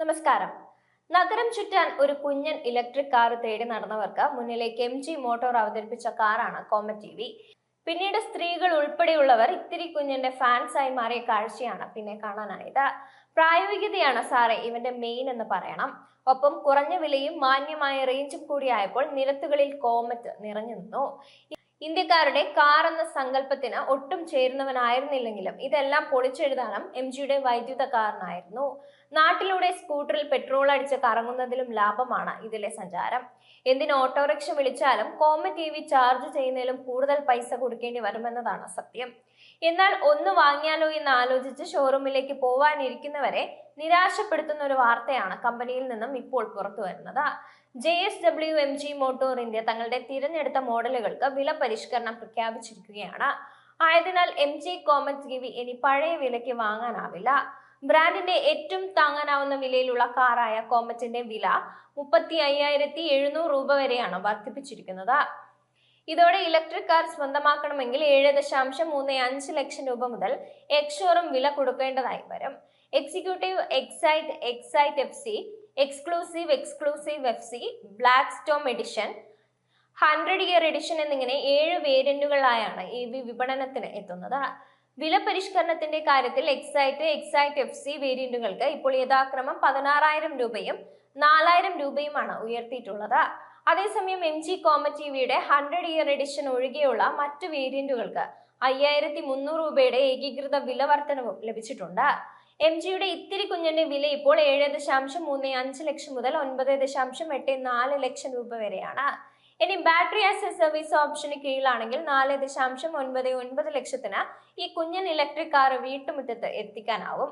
നമസ്കാരം. നഗരം ചുറ്റാൻ ഒരു കുഞ്ഞൻ ഇലക്ട്രിക് കാർ തേടി നടന്നവർക്ക് മുന്നിലേക്ക് എം ജി മോട്ടോർ അവതരിപ്പിച്ച കാറാണ് കോമറ്റ് ടി വി പിന്നീട് സ്ത്രീകൾ ഉൾപ്പെടെയുള്ളവർ ഇത്തിരി കുഞ്ഞിന്റെ ഫാൻസായി മാറിയ കാഴ്ചയാണ് പിന്നെ കാണാനായത്. പ്രായോഗികതയാണ് സാറേ ഇവന്റെ മെയിൻ എന്ന് പറയണം. ഒപ്പം കുറഞ്ഞ വിലയും മാന്യമായ റേഞ്ചും കൂടിയായപ്പോൾ നിരത്തുകളിൽ കോമറ്റ് നിറഞ്ഞു നിന്നു. ഇന്ത്യക്കാരുടെ കാർ എന്ന സങ്കല്പത്തിന് ഒട്ടും ചേരുന്നവനായിരുന്നില്ലെങ്കിലും ഇതെല്ലാം പൊളിച്ചെഴുതാനും എം ജിയുടെ വൈദ്യുത കാറിനായിരുന്നു നാട്ടിലൂടെ സ്കൂട്ടറിൽ പെട്രോൾ അടിച്ച് കറങ്ങുന്നതിലും ലാഭമാണ് ഇതിലെ സഞ്ചാരം. എന്തിന് ഓട്ടോറിക്ഷ വിളിച്ചാലും കോമ ടി വി ചാർജ് ചെയ്യുന്നതിലും കൂടുതൽ പൈസ കൊടുക്കേണ്ടി വരുമെന്നതാണ് സത്യം. എന്നാൽ ഒന്ന് വാങ്ങിയാലോ എന്ന് ആലോചിച്ച് ഷോറൂമിലേക്ക് പോവാനിരിക്കുന്നവരെ നിരാശപ്പെടുത്തുന്ന ഒരു വാർത്തയാണ് കമ്പനിയിൽ നിന്നും ഇപ്പോൾ പുറത്തു വരുന്നത്. J S W M G motor India തങ്ങളുടെ തിരഞ്ഞെടുത്ത മോഡലുകൾക്ക് വില പരിഷ്കരണം പ്രഖ്യാപിച്ചിരിക്കുകയാണ്. ആയതിനാൽ M G Comet T V ഇനി പഴയ വിലയ്ക്ക് വാങ്ങാനാവില്ല. ബ്രാൻഡിന്റെ ഏറ്റവും താങ്ങാനാവുന്ന വിലയിലുള്ള കാറായ കോമറ്റിന്റെ വില മുപ്പത്തി അയ്യായിരത്തി എഴുന്നൂറ് രൂപ വരെയാണ് വർദ്ധിപ്പിച്ചിരിക്കുന്നത്. ഇതോടെ ഇലക്ട്രിക് കാർ സ്വന്തമാക്കണമെങ്കിൽ ഏഴ് ദശാംശം മൂന്ന് അഞ്ച് ലക്ഷം രൂപ മുതൽ എക്സോറും വില കൊടുക്കേണ്ടതായി വരും. Executive excite excite F C exclusive exclusive F C black storm edition hundred year edition എന്നിങ്ങനെ ഏഴ് വേരിയന്റുകളായാണ് ഈ വിപണനത്തിന് എത്തുന്നത്. വില പരിഷ്കരണത്തിന്റെ കാര്യത്തിൽ എക്സൈറ്റ് എക്സൈറ്റ് എഫ് സി വേരിയന്റുകൾക്ക് ഇപ്പോൾ യഥാക്രമം പതിനാറായിരം രൂപയും നാലായിരം രൂപയുമാണ് ഉയർത്തിയിട്ടുള്ളത്. അതേസമയം എം ജി കോമറ്റ് ടിവിയുടെ ഹൺഡ്രഡ് ഇയർ എഡിഷൻ ഒഴികെയുള്ള മറ്റ് വേരിയന്റുകൾക്ക് അയ്യായിരത്തി മുന്നൂറ് രൂപയുടെ ഏകീകൃത വില വർധനവും ലഭിച്ചിട്ടുണ്ട്. എം ജിയുടെ ഇത്തിരി കുഞ്ഞിന്റെ വില ഇപ്പോൾ ഏഴ് ദശാംശം മൂന്ന് അഞ്ച് ലക്ഷം മുതൽ ഒൻപത് ദശാംശം എട്ട് നാല് ലക്ഷം രൂപ വരെയാണ്. ഇനി ബാറ്ററി ആസ് എ സർവീസ് ഓപ്ഷന് കീഴിലാണെങ്കിൽ നാല് ദശാംശം ഒൻപത് ഒൻപത് ലക്ഷത്തിന് ഈ കുഞ്ഞൻ ഇലക്ട്രിക് കാർ വീട്ടുമുറ്റത്ത് എത്തിക്കാനാവും.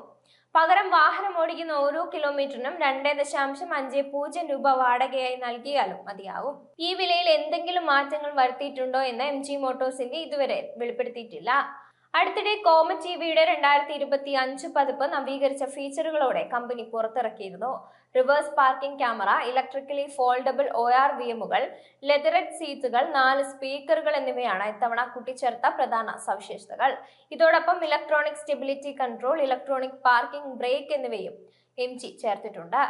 പകരം വാഹനം ഓടിക്കുന്ന ഓരോ കിലോമീറ്ററിനും രണ്ട് ദശാംശം അഞ്ച് പൂജ്യം രൂപ വാടകയായി നൽകിയാലും മതിയാവും. ഈ വിലയിൽ എന്തെങ്കിലും മാറ്റങ്ങൾ വരുത്തിയിട്ടുണ്ടോ എന്ന് എം ജി മോട്ടോഴ്സിന്റെ ഇതുവരെ വെളിപ്പെടുത്തിയിട്ടില്ല. അടുത്തിടെ കോമറ്റ് ടിവിയുടെ രണ്ടായിരത്തി ഇരുപത്തി അഞ്ച് പതിപ്പ് നവീകരിച്ച ഫീച്ചറുകളോടെ company പുറത്തിറക്കിയിരുന്നു. Reverse parking camera electrically foldable O R V എമ്മുകൾ leathered സീറ്റുകൾ നാല് സ്പീക്കറുകൾ എന്നിവയാണ് ഇത്തവണ കൂട്ടിച്ചേർത്ത പ്രധാന സവിശേഷതകൾ. ഇതോടൊപ്പം electronic stability control electronic parking brake എന്നിവയും എം ജി ചേർത്തിട്ടുണ്ട്.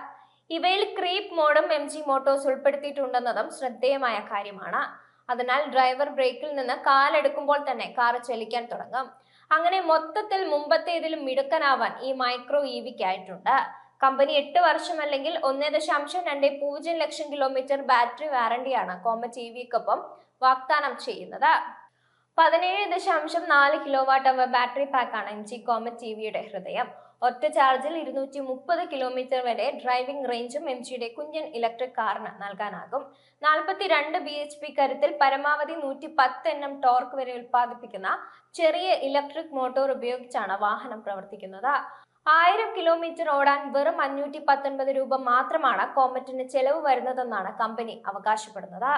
ഇവയിൽ ക്രീപ്പ് മോഡും എം ജി മോട്ടോസ് ഉൾപ്പെടുത്തിയിട്ടുണ്ടെന്നതും ശ്രദ്ധേയമായ കാര്യമാണ്. അതിനാൽ ഡ്രൈവർ ബ്രേക്കിൽ നിന്ന് കാലെടുക്കുമ്പോൾ തന്നെ കാർ ചലിക്കാൻ തുടങ്ങും. അങ്ങനെ മൊത്തത്തിൽ മുമ്പത്തേതിലും മിടുക്കനാവാൻ ഈ മൈക്രോ ഇ വിക്കായിട്ടുണ്ട് കമ്പനി എട്ട് വർഷം അല്ലെങ്കിൽ ഒന്നേ ദശാംശം രണ്ട് പൂജ്യം ലക്ഷം കിലോമീറ്റർ ബാറ്ററി വാറണ്ടിയാണ് കോമറ്റ് ഇ വിക്കൊപ്പം വാഗ്ദാനം ചെയ്യുന്നത്. പതിനേഴ് ദശാംശം നാല് കിലോ വാട്ട് അവർ ബാറ്ററി പാക്കാണ് എം ജി കോമറ്റ് ടി വിയുടെ ഹൃദയം. ഒറ്റ ചാർജിൽ ഇരുന്നൂറ്റി മുപ്പത് കിലോമീറ്റർ വരെ ഡ്രൈവിംഗ് റേഞ്ചും എം ജിയുടെ കുഞ്ഞൻ ഇലക്ട്രിക് കാറിന് നൽകാനാകും. നാൽപ്പത്തി രണ്ട് ബി എച്ച് പി കരുത്തിൽ പരമാവധി നൂറ്റി പത്ത് എണ്ണം ടോർക്ക് വരെ ഉൽപ്പാദിപ്പിക്കുന്ന ചെറിയ ഇലക്ട്രിക് മോട്ടോർ ഉപയോഗിച്ചാണ് വാഹനം പ്രവർത്തിക്കുന്നത്. ആയിരം കിലോമീറ്റർ ഓടാൻ വെറും അഞ്ഞൂറ്റി പത്തൊൻപത് രൂപ മാത്രമാണ് കോമറ്റിന് ചെലവ് വരുന്നതെന്നാണ് കമ്പനി അവകാശപ്പെടുന്നത്.